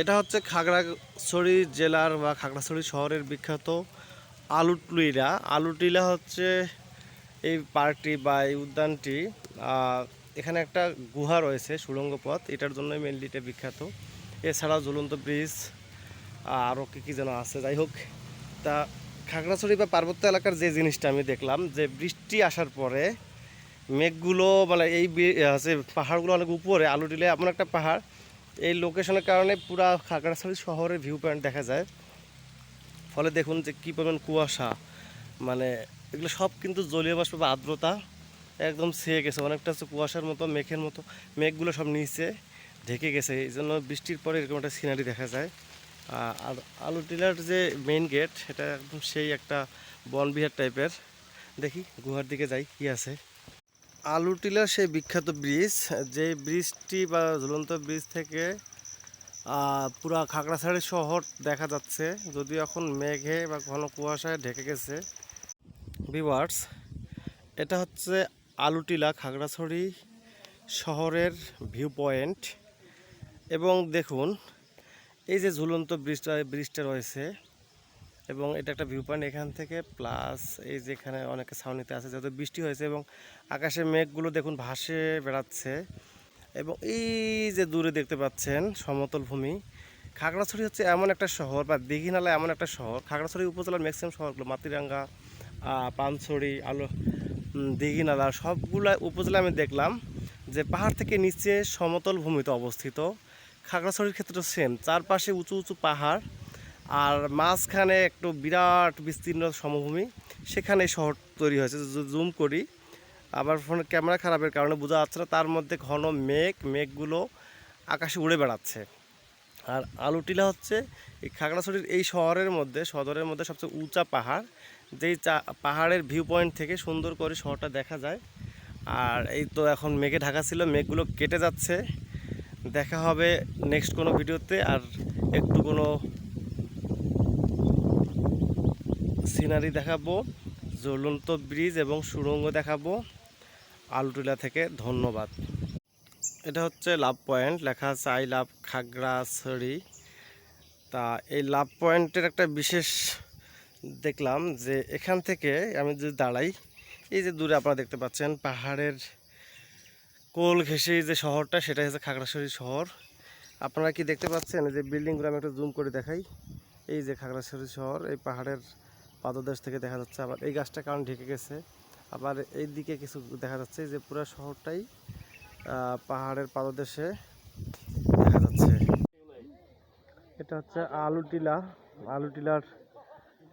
এটা হচ্ছে খাগড়াছড়ি জেলার বা খাগড়াছড়ি শহরের বিখ্যাত আলুটুইলা আলুটিলা হচ্ছে এই পার্কটি বা এই উদ্যানটি এখানে একটা গুহা রয়েছে, সুড়ঙ্গ পথ। এটার জন্য মেনলি এটা বিখ্যাত। এছাড়াও ঝুলন্ত ব্রিজ আরও কী কী যেন আছে। যাই হোক, তা খাগড়াছড়ি বা পার্বত্য এলাকার যে জিনিসটা আমি দেখলাম, যে বৃষ্টি আসার পরে মেঘগুলো মানে এই হচ্ছে পাহাড়গুলো অনেক উপরে, আলুটিলে এমন একটা পাহাড় এই লোকেশনের কারণে পুরা খাগড়াছড়ি শহরের ভিউ পয়েন্ট দেখা যায়। ফলে দেখুন যে কী পরিমাণ কুয়াশা মানে এগুলো সব কিন্তু জলীয় বাষ্প বা আর্দ্রতা একদম ছেয়ে গেছে। অনেকটা হচ্ছে কুয়াশার মতো, মেঘের মতো, মেঘগুলো সব নিচে ঢেকে গেছে। এই জন্য বৃষ্টির পরে এরকম একটা সিনারি দেখা যায়। আর আলু টিলার যে মেইন গেট সেটা একদম সেই একটা বনবিহার টাইপের দেখি, গুহার দিকে যাই, কি আছে। আলু টিলার সেই বিখ্যাত ব্রিজ যে ব্রিজটি বা ঝুলন্ত ব্রিজ থেকে পুরা খাগড়াছড়ি শহর দেখা যাচ্ছে। যদিও এখন মেঘে বা ঘন কুয়াশায় ঢেকে গেছে। ভিওয়ার্স এটা হচ্ছে আলুটিলা খাগড়াছড়ি শহরের ভিউ পয়েন্ট এবং দেখুন, এই যে ঝুলন্ত ব্রিজটা ব্রিজটা রয়েছে এবং এটা একটা ভিউ পয়েন্ট এখান থেকে প্লাস এই যে এখানে অনেকে ছাউনিতে আছে যেহেতু বৃষ্টি হয়েছে এবং আকাশে মেঘগুলো দেখুন ভাসে বেড়াচ্ছে। এবং এই যে দূরে দেখতে পাচ্ছেন সমতল ভূমি, খাগড়াছড়ি হচ্ছে এমন একটা শহর বা দীঘিনালা এমন একটা শহর। খাগড়াছড়ি উপজেলার ম্যাক্সিমাম শহরগুলো মাতিরাঙ্গা পানছড়ি, আলো দীঘিনালা, সবগুলা উপজেলা আমি দেখলাম যে পাহাড় থেকে নিচে সমতল ভূমিতে অবস্থিত। খাগড়াছড়ির ক্ষেত্রে সেম চারপাশে উঁচু উঁচু পাহাড়। আর মাঝখানে একটু বিরাট বিস্তীর্ণ সমভূমি সেখানে শহর তৈরি হয়েছে। জুম করি আবার ফোনের ক্যামেরা খারাপের কারণে বোঝা যাচ্ছে না, তার মধ্যে ঘন মেঘ, মেঘগুলো আকাশে উড়ে বেড়াচ্ছে। আর আলুটিলা হচ্ছে এই খাগড়াছড়ির এই শহরের মধ্যে, সদরের মধ্যে সবচেয়ে উঁচা পাহাড়। যেই চা, পাহাড়ের ভিউ পয়েন্ট থেকে সুন্দর করে শহরটা দেখা যায়। আর এই তো এখন মেঘে ঢাকা ছিল, মেঘগুলো কেটে যাচ্ছে। দেখা হবে নেক্সট কোনো ভিডিওতে আর একটু কোনো সিনারি দেখাবো, জ্বলন্ত ব্রিজ এবং সুড়ঙ্গ দেখাবো। আলুটিলা থেকে ধন্যবাদ। এটা হচ্ছে লাভ পয়েন্ট, লেখা আছে আই লাভ খাগড়াছড়ি। তা এই লাভ পয়েন্টের একটা বিশেষ দেখলাম যে এখান থেকে আমি যদি দাঁড়াই, এই যে দূরে আপনারা দেখতে পাচ্ছেন পাহাড়ের কোল ঘেঁষে যে শহরটা সেটা হচ্ছে খাগড়াছড়ি শহর। আপনারা কি দেখতে পাচ্ছেন? যে বিল্ডিংগুলো আমি একটু জুম করে দেখাই। এই যে খাগড়াছড়ি শহর, এই পাহাড়ের পাদদেশ থেকে দেখা যাচ্ছে, আবার এই গাছটা কারণ ঢেকে গেছে। আবার এই দিকে কিছু দেখা যাচ্ছে যে পুরো শহরটাই পাহাড়ের পাদদেশে দেখা যাচ্ছে। এটা হচ্ছে আলুটিলা। আলুটিলার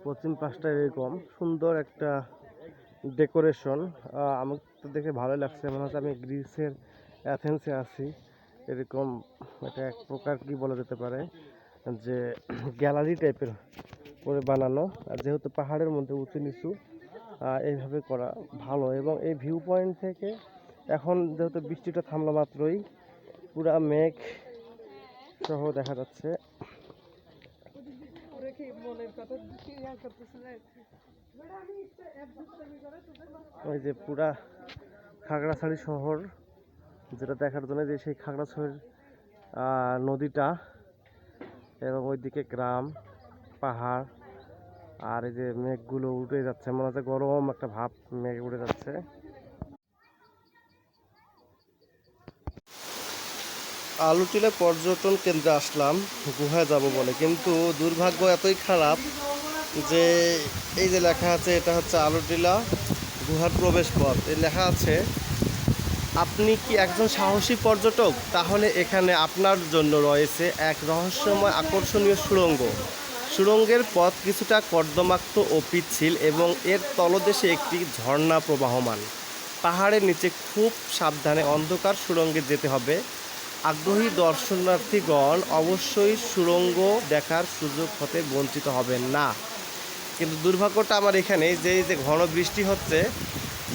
পশ্চিম পাশটা এরকম, সুন্দর একটা ডেকোরেশন। আমার তো দেখে ভালো লাগছে, মনে হচ্ছে আমি গ্রিসের অ্যাথেন্সে আছি। এরকম এটা এক প্রকার কি বলা যেতে পারে, যে গ্যালারি টাইপের করে বানানো। আর যেহেতু পাহাড়ের মধ্যে উঁচু নিচু এইভাবে করা ভালো। এবং এই ভিউ পয়েন্ট থেকে এখন যেহেতু বৃষ্টিটা থামলো মাত্রই, পুরা মেঘ সহ দেখা যাচ্ছে। ওই যে পুরা খাগড়াছড়ি শহর, যেটা দেখার জন্য যে সেই খাগড়াছড়ির নদীটা এবং ওইদিকে গ্রাম, পাহাড়। আর এই যে মেঘগুলো উঠে যাচ্ছে, মনে হচ্ছে গরম একটা ভাব মেঘ উঠে যাচ্ছে। আলুটিলা পর্যটন কেন্দ্রে আসলাম, গুহায় যাব বলে। কিন্তু দুর্ভাগ্য এতই খারাপ যে এই যে লেখা আছে, এটা হচ্ছে আলুটিলা গুহার প্রবেশ পথ। এই লেখা আছে, আপনি কি একজন সাহসী পর্যটক? তাহলে এখানে আপনার জন্য রয়েছে এক রহস্যময় আকর্ষণীয় সুড়ঙ্গ। সুড়ঙ্গের পথ কিছুটা কর্দমাক্ত ও পিচ্ছিল এবং এর তলদেশে একটি ঝর্ণা প্রবাহমান। পাহাড়ের নিচে খুব সাবধানে অন্ধকার সুড়ঙ্গে যেতে হবে। আগ্রহী দর্শনার্থীগণ অবশ্যই সুড়ঙ্গ দেখার সুযোগ হতে বঞ্চিত হবেন না। কিন্তু দুর্ভাগ্যটা আমার এখানে, যে যে ঘন বৃষ্টি হচ্ছে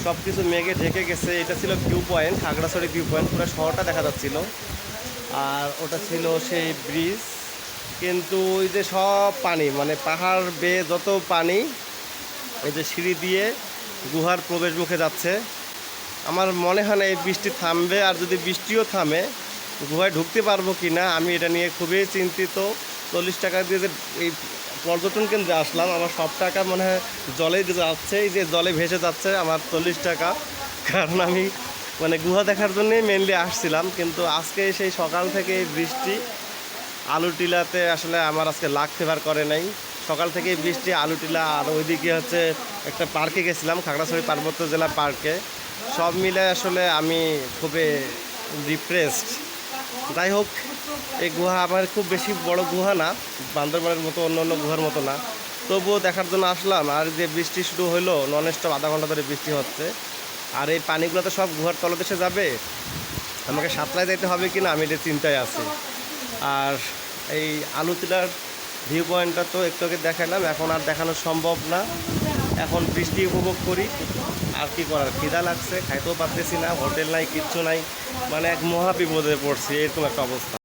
সব কিছু মেঘে ঢেকে গেছে। এটা ছিল view point Khagrachhari view point পুরো শহরটা দেখা যাচ্ছিল। আর ওটা ছিল সেই ব্রিজ কিন্তু ওই যে সব পানি মানে পাহাড় বেয়ে যত পানি, এই যে সিঁড়ি দিয়ে গুহার প্রবেশ মুখে যাচ্ছে। আমার মনে হয় না এই বৃষ্টি থামবে, আর যদি বৃষ্টিও থামে, গুহায় ঢুকতে পারব কি না, আমি এটা নিয়ে খুবই চিন্তিত। চল্লিশ টাকা দিয়ে যে এই পর্যটন কেন্দ্রে আসলাম, আমার সব টাকা মনে হয় জলে যাচ্ছে, এই যে জলে ভেসে যাচ্ছে আমার চল্লিশ টাকা। কারণ আমি মানে গুহা দেখার জন্যই মেনলি আসছিলাম, কিন্তু আজকে সেই সকাল থেকে বৃষ্টি আলু টিলাতে আসলে আমার আজকে লাখ ফেভার করে নাই। সকাল থেকেই বৃষ্টি, আলু টিলা, আর ওইদিকে হচ্ছে একটা পার্কে গেছিলাম, খাগড়াছড়ি পার্বত্য জেলা পার্কে। সব মিলে আসলে আমি খুবই ডিপ্রেসড যাই হোক, এই গুহা আমার খুব বেশি বড় গুহা না, বান্দরবানের মতো, অন্য অন্য গুহার মতো না। তবুও দেখার জন্য আসলাম, আর যে বৃষ্টি শুরু হলো নন স্টপ আধা ঘণ্টা ধরে বৃষ্টি হচ্ছে। আর এই পানিগুলো তো সব গুহার তলদেশে যাবে? আমাকে সাঁতরায় যেতে হবে কি না আমি এটা চিন্তায় আছি। আর এই আলু টিলার ভিউ পয়েন্টটা তো একটু আগে দেখালাম, এখন আর দেখানো সম্ভব না। এখন বৃষ্টি উপভোগ করি, আর কি করার? খিদা লাগছে, খাইতেও পারতেছি না, হোটেল নাই, কিচ্ছু নাই। মানে এক মহা বিপদে পড়ছি, এরকম একটা অবস্থা।